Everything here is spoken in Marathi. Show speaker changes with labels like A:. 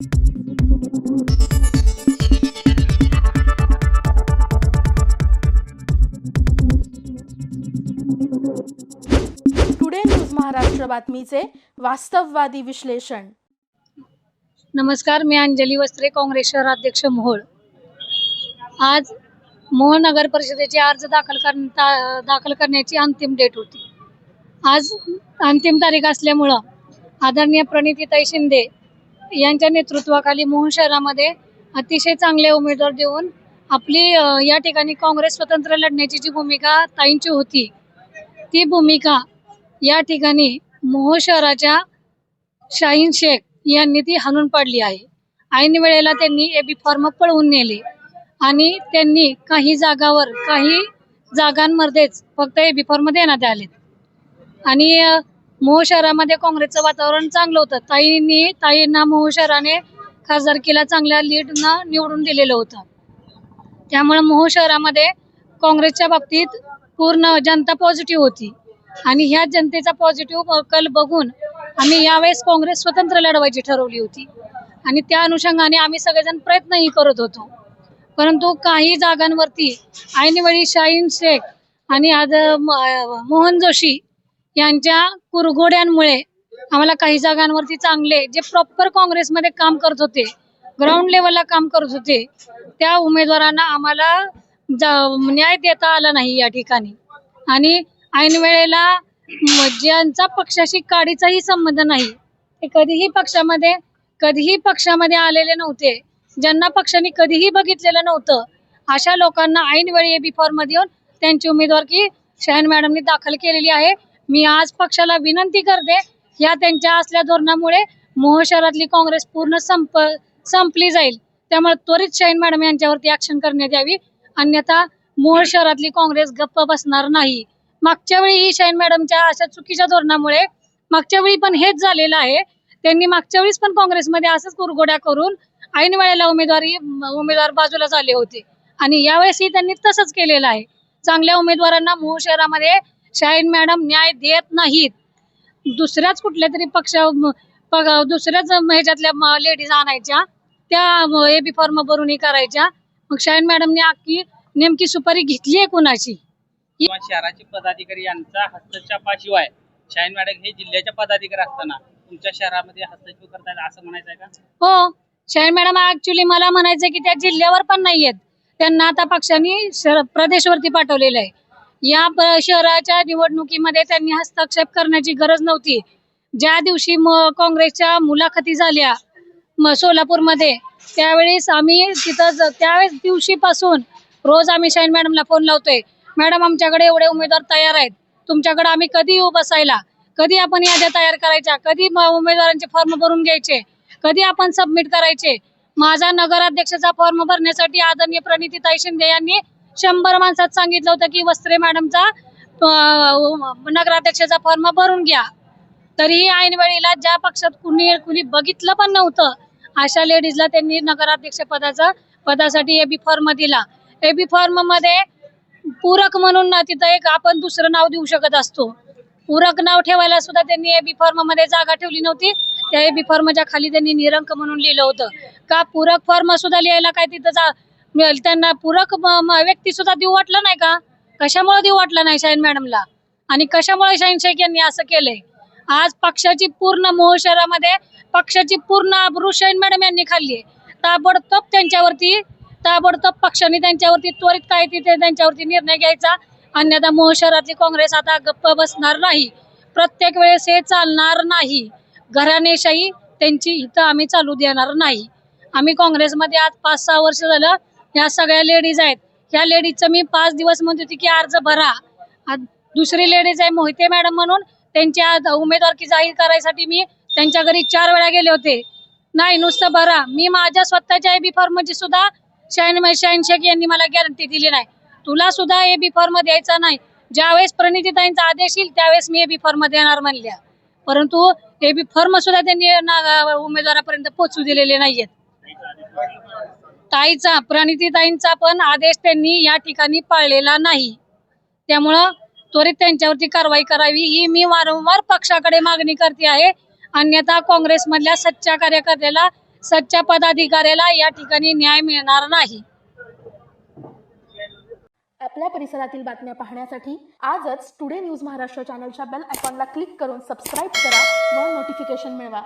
A: टुडे न्यूज महाराष्ट्र बातमीचे वास्तववादी विश्लेषण
B: नमस्कार मी अंजली वस्त्रे काँग्रेस शहराध्यक्ष मोहोळ. आज मोहोळ नगर परिषदेचे अर्ज दाखल कर दाखल करण्याची अंतिम डेट होती. आज अंतिम तारीख असल्यामुळं आदरणीय प्रणितीताई शिंदे यांच्या नेतृत्वाखाली मोहन शहरामध्ये अतिशय चांगले उमेदवार देऊन आपली अ, या ठिकाणी काँग्रेस स्वतंत्र लढण्याची जी भूमिका ताईंची होती ती भूमिका या ठिकाणी मोहोळ शहराच्या शाहीन शेख यांनी ती हाणून पाडली आहे. ऐन वेळेला त्यांनी एबी फॉर्म पळवून नेले आणि त्यांनी काही जागावर काही जागांमध्येच फक्त एबी फॉर्म देण्यात आलेत आणि अ, मोहोळ शहरामध्ये काँग्रेसचं वातावरण चांगलं होतं. ताईंनी ताईंना मोहोळ शहराने खासदारकीला चांगल्या लीडनं निवडून दिलेलं होतं. त्यामुळे मोहोळ शहरामध्ये काँग्रेसच्या बाबतीत पूर्ण जनता पॉझिटिव्ह होती. आणि ह्या जनतेचा पॉझिटिव्ह कल बघून आम्ही यावेळेस काँग्रेस स्वतंत्र लढवायची ठरवली होती. आणि त्या अनुषंगाने आम्ही सगळेजण प्रयत्नही करत होतो. परंतु काही जागांवरती ऐनवेळी शाहीन शेख आणि आज मोहन जोशी यांच्या कुरघोड्यांमुळे आम्हाला काही जागांवरती चांगले जे प्रॉपर काँग्रेसमध्ये काम करत होते ग्राउंड लेवलला काम करत होते त्या उमेदवारांना आम्हाला न्याय देता आला नाही या ठिकाणी. आणि ऐन वेळेला ज्यांचा पक्षाशी काडीचाही संबंध नाही ते कधीही पक्षामध्ये कधीही पक्षामध्ये आलेले नव्हते ज्यांना पक्षाने कधीही बघितलेलं नव्हतं अशा लोकांना ऐन वेळी बी फॉर्ममध्ये येऊन त्यांची उमेदवारकी शहन मॅडमनी दाखल केलेली आहे. मी आज पक्षाला विनंती करते या त्यांच्या असल्या धोरणामुळे मोह शहरातली काँग्रेस पूर्ण संप संपली जाईल. त्यामुळे त्वरित शाईन मॅडम यांच्यावरती ऍक्शन करण्यात यावी. अन्यथा मोहोळ शहरातली काँग्रेस गप्प बसणार नाही. मागच्या वेळी ही शाहीन मॅडमच्या अशा चुकीच्या धोरणामुळे मागच्या वेळी पण हेच झालेलं आहे. त्यांनी मागच्या वेळीस पण काँग्रेसमध्ये असंच कुरघोड्या करून ऐन वेळेला उमेदवारी उमेदवार बाजूला झाले होते. आणि यावेळेसही त्यांनी तसंच केलेलं आहे. चांगल्या उमेदवारांना मोह शहरामध्ये शाहीन मॅडम न्याय देत नाहीत. दुसऱ्याच कुठल्या तरी पक्ष दुसऱ्याच ह्याच्यातल्या लेडीज आणायच्या त्या एबी फॉर्म भरून करायच्या. मग शाहीन मॅडमने अख्खी नेमकी सुपारी घेतली आहे कुणाची?
C: शहराचे पदाधिकारी यांचा हस्तक्षेपाशिवाय शाहीन मॅडम हे जिल्ह्याचे पदाधिकारी असताना तुमच्या शहरामध्ये हस्तक्षेप करतायत असं म्हणायचं आहे का?
B: हो. शाहीन मॅडम ऍक्च्युली मला म्हणायचं की त्या जिल्ह्यावर पण नाहीयेत. त्यांना आता पक्षाने प्रदेशवरती पाठवलेलं आहे. या शहराच्या निवडणुकीमध्ये त्यांनी हस्तक्षेप करण्याची गरज नव्हती. ज्या दिवशी म- काँग्रेसच्या मुलाखती झाल्या म- सोलापूरमध्ये त्यावेळेस आम्ही तिथं त्यावेळेस दिवशीपासून रोज आम्ही शाहीन मॅडमला फोन लावतोय. मॅडम आमच्याकडे एवढे उमेदवार तयार आहेत. तुमच्याकडे आम्ही कधी येऊ बसायला? कधी आपण याद्या तयार करायच्या? कधी उमेदवारांचे फॉर्म भरून घ्यायचे? कधी आपण सबमिट करायचे? माझा नगराध्यक्षाचा फॉर्म भरण्यासाठी आदरणीय प्रणितीताई शिंदे यांनी शंभर माणसात सांगितलं होतं की वस्त्रे मॅडमचा नगराध्यक्षाचा फॉर्म भरून घ्या. तरीही ऐनवेळीला ज्या पक्षात कुणी कुणी बघितलं पण नव्हतं अशा लेडीजला त्यांनी नगराध्यक्ष पदाचा पदासाठी बी फॉर्म दिला. ए फॉर्ममध्ये पूरक म्हणून ना तिथं एक आपण दुसरं नाव देऊ शकत असतो. पूरक नाव ठेवायला सुद्धा त्यांनी ए फॉर्ममध्ये जागा ठेवली नव्हती. त्या ए बी फॉर्मच्या खाली त्यांनी निरंक म्हणून लिहिलं होतं. का पूरक फॉर्म सुद्धा लिहायला काय तिथं जा मिळेल त्यांना पूरक व्यक्ती सुद्धा देऊ वाटलं नाही का? कशामुळे देऊ वाटलं नाही शाहीन मॅडमला? आणि कशामुळे शाहीन शेख यांनी असं केलंय? आज पक्षाची पूर्ण मोह शहरामध्ये पक्षाची पूर्ण आबरू शाहीन मॅडम यांनी खाल्ली ताबडतोब त्यांच्यावरती ताबडतोब पक्षाने त्यांच्यावरती त्वरित काय तिथे त्यांच्यावरती निर्णय घ्यायचा. अन्यथा मोह शहरातली काँग्रेस आता गप्प बसणार नाही. प्रत्येक वेळेस हे चालणार नाही. घराणेशाही त्यांची इथं आम्ही चालू देणार नाही. आम्ही काँग्रेसमध्ये आज पाच सहा वर्ष झालं ह्या सगळ्या लेडीज आहेत. ह्या लेडीजचं मी पाच दिवस म्हणत होती की अर्ज भरा. दुसरी लेडीज आहे मोहिते मॅडम म्हणून. त्यांच्या उमेदवारकी जाहीर करायसाठी मी त्यांच्या घरी चार वेळा गेले होते. नाही नुसतं भरा. मी माझ्या स्वतःच्या ए बी फॉर्मची सुद्धा शाईन शाईन शेख यांनी मला गॅरंटी दिली नाही. तुला सुद्धा ए बी फॉर्म द्यायचा नाही. ज्यावेळेस प्रणितीताईंचा आदेश येईल त्यावेळेस मी ए बी फॉर्म देणार म्हणल्या. परंतु ए बी फॉर्म सुद्धा त्यांनी उमेदवारापर्यंत पोहोचू दिलेले नाहीयेत. ताईचा प्रणितीताईंचा पण आदेश त्यांनी या ठिकाणी पाळलेला नाही. त्यामुळं त्वरित त्यांच्यावरती कारवाई करावी ही मी वारंवार पक्षाकडे मागणी करते आहे. अन्यथा काँग्रेसमधल्या सच्च्या कार्यकर्त्याला सच्च्या पदाधिकाऱ्याला या ठिकाणी न्याय मिळणार नाही.
A: आपल्या परिसरातील बातम्या पाहण्यासाठी आजच टुडे न्यूज महाराष्ट्र चॅनलच्या बेल आयकॉनला क्लिक करून सबस्क्राईब करा व नोटिफिकेशन मिळवा.